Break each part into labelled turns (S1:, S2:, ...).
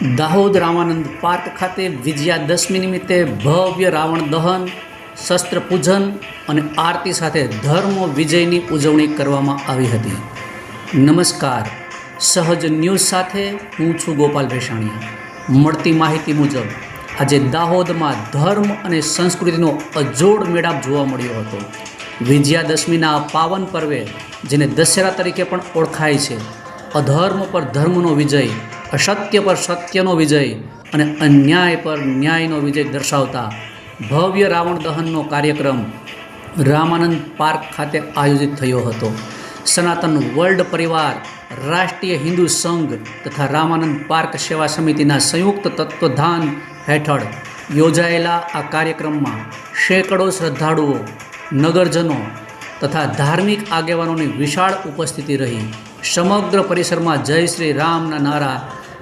S1: Dahod Ramanand park ખાતે વિજયાદશમી નિમિત્તે ભવ્ય રાવણ દહન, શસ્ત્ર પૂજન અને આરતી સાથે ધર્મ વિજયની ઉજવણી કરવામાં આવી હતી. નમસ્કાર. સહજ ન્યૂઝ સાથે હું છું ગોપાલ ભેસાણીયા. મળતી માહિતી મુજબ, આજે દાહોદમાં ધર્મ અને સંસ્કૃતિનો અજોડ મેળાપ જોવા મળ્યો હતો. વિજયાદશમીના પાવન પર્વે, જેને દશેરા તરીકે પણ ઓળખાય છે, અધર્મ પર ધર્મનો વિજય અસત્ય પર સત્યનો વિજય અને અન્યાય પર ન્યાયનો વિજય દર્શાવતા ભવ્ય રાવણ દહનનો કાર્યક્રમ રામાનંદ પાર્ક ખાતે આયોજિત થયો હતો. સનાતન વર્લ્ડ પરિવાર, રાષ્ટ્રીય હિન્દુ સંઘ તથા રામાનંદ પાર્ક સેવા સમિતિના સંયુક્ત તત્વધાન હેઠળ યોજાયેલા આ કાર્યક્રમમાં સેંકડો શ્રદ્ધાળુઓ, નગરજનો તથા ધાર્મિક આગેવાનોની વિશાળ ઉપસ્થિતિ રહી. સમગ્ર પરિસરમાં જય શ્રી રામના નારા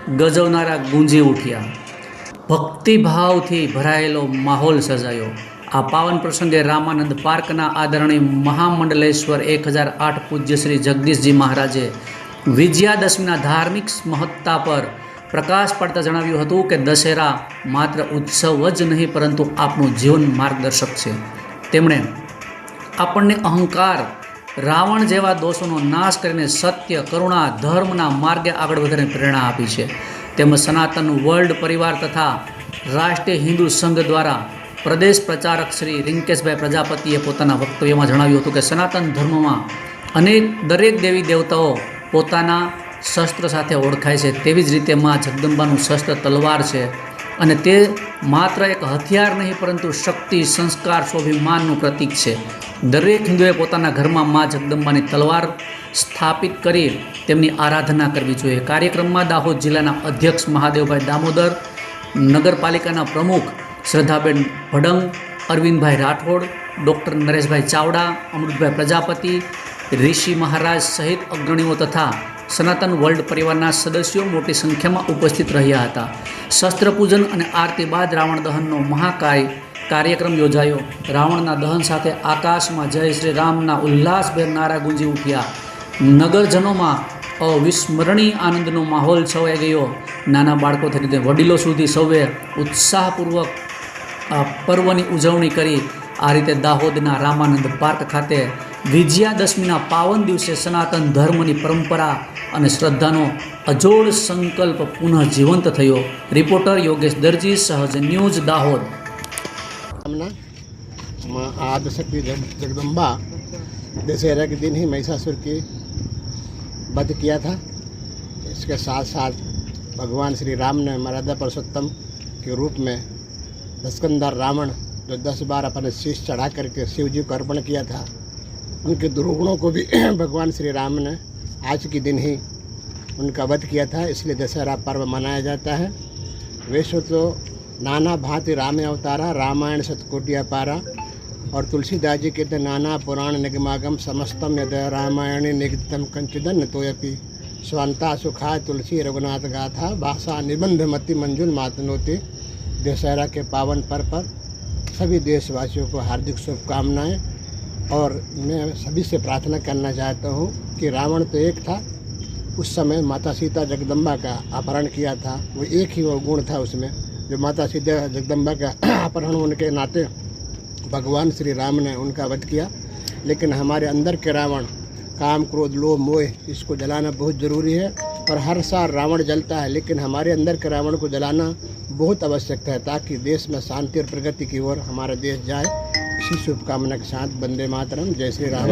S1: ગજવનારા ગુંજી ઉઠ્યા. ભક્તિભાવથી ભરાયેલો માહોલ સર્જાયો. આ પાવન પ્રસંગે રામાનંદ પાર્કના આદરણીય મહામંડલેશ્વર એક હજાર આઠ પૂજ્ય શ્રી જગદીશજી મહારાજે વિજયાદશમીના ધાર્મિક મહત્તા પર પ્રકાશ પાડતા જણાવ્યું હતું કે દશેરા માત્ર ઉત્સવ જ નહીં, પરંતુ આપણું જીવન માર્ગદર્શક છે. તેમણે આપણને અહંકાર રાવણ જેવા દોષોનો નાશ કરીને સત્ય, કરુણા, ધર્મના માર્ગે આગળ વધારે પ્રેરણા આપી છે. તેમજ સનાતન વર્લ્ડ પરિવાર તથા રાષ્ટ્રીય હિન્દુ સંઘ દ્વારા પ્રદેશ પ્રચારક શ્રી રિંકેશભાઈ પ્રજાપતિએ પોતાના વક્તવ્યમાં જણાવ્યું હતું કે સનાતન ધર્મમાં અનેક દરેક દેવી દેવતાઓ પોતાના શસ્ત્ર સાથે ઓળખાય છે. તેવી જ રીતે મા જગદંબાનું શસ્ત્ર તલવાર છે. અને તે માત્ર એક હથિયાર નહીં, પરંતુ શક્તિ, સંસ્કાર, સ્વાભિમાનનું પ્રતીક છે. દરેક હિન્દુએ પોતાના ઘરમાં મા જગદંબાની તલવાર સ્થાપિત કરી તેમની આરાધના કરવી જોઈએ. કાર્યક્રમમાં દાહોદ જિલ્લાના અધ્યક્ષ મહાદેવભાઈ દામોદર, નગરપાલિકાના પ્રમુખ શ્રદ્ધાબેન ભડંગ, અરવિંદભાઈ રાઠોડ, ડૉક્ટર નરેશભાઈ ચાવડા, અમૃતભાઈ પ્રજાપતિ, ઋષિ મહારાજ સહિત અગ્રણીઓ તથા સનાતન વર્લ્ડ પરિવારના સદસ્યો મોટી સંખ્યામાં ઉપસ્થિત રહ્યા હતા. શસ્ત્રપૂજન અને આરતી બાદ રાવણ દહનનો મહાકાય કાર્યક્રમ યોજાયો. રાવણના દહન સાથે આકાશમાં જય શ્રી રામના ઉલ્લાસભેર નારા ગુંજી ઉઠ્યા. નગરજનોમાં અવિસ્મરણીય આનંદનો માહોલ છવાઈ ગયો. નાના બાળકો થઈને વડીલો સુધી સૌએ ઉત્સાહપૂર્વક પર્વની ઉજવણી કરી. આ રીતે દાહોદના રામાનંદ પાર્ક ખાતે વિજયાદશમીના પાવન દિવસે સનાતન ધર્મની પરંપરા અને શ્રદ્ધાનો અજોડ સંકલ્પ પુનઃ જીવંત થયો રિપોર્ટર યોગેશ દરજી સહજ ન્યૂઝ દાહોદ
S2: कामना माँ आदिशक्ति जग जगदम्बा दशहरा के दिन ही महिषासुर की वध किया था इसके साथ साथ भगवान श्री राम ने मर्यादा पुरुषोत्तम के रूप में दस्कंदर रावण जो दस बार अपने शीश चढ़ा करके शिव जी को अर्पण किया था उनके दुर्गुणों को भी भगवान श्री राम ने आज के दिन ही उनका वध किया था, इसलिए दशहरा पर्व मनाया जाता है। वैसे तो नाना भांति राम अवतारा, रामायण सतकोटि पारा और तुलसीदास जी कहते नाना पुराण निगमागम, समस्तम यद रामायणी निगतम कंचिदन तोयपि। स्वांता सुखा तुलसी रघुनाथ गाथा, भाषा निबंध मति मंजुल मातनोते। दशहरा के पावन पर्व पर सभी देशवासियों को हार्दिक शुभकामनाएँ। और मैं सभी से प्रार्थना करना चाहता हूँ कि रावण तो एक था, उस समय माता सीता जगदम्बा का अपहरण किया था, वो एक ही वो गुण था उसमें, जो माता सीता जगदम्बा का अपहरण होने के नाते भगवान श्री राम ने उनका वध किया। लेकिन हमारे अंदर के रावण, काम, क्रोध, लोभ, मोह, इसको जलाना बहुत ज़रूरी है और हर साल रावण जलता है, लेकिन हमारे अंदर के रावण को जलाना बहुत आवश्यक है ताकि देश में शांति और प्रगति की ओर हमारा देश जाए। इसी शुभकामना के साथ वंदे मातरम जय श्री राम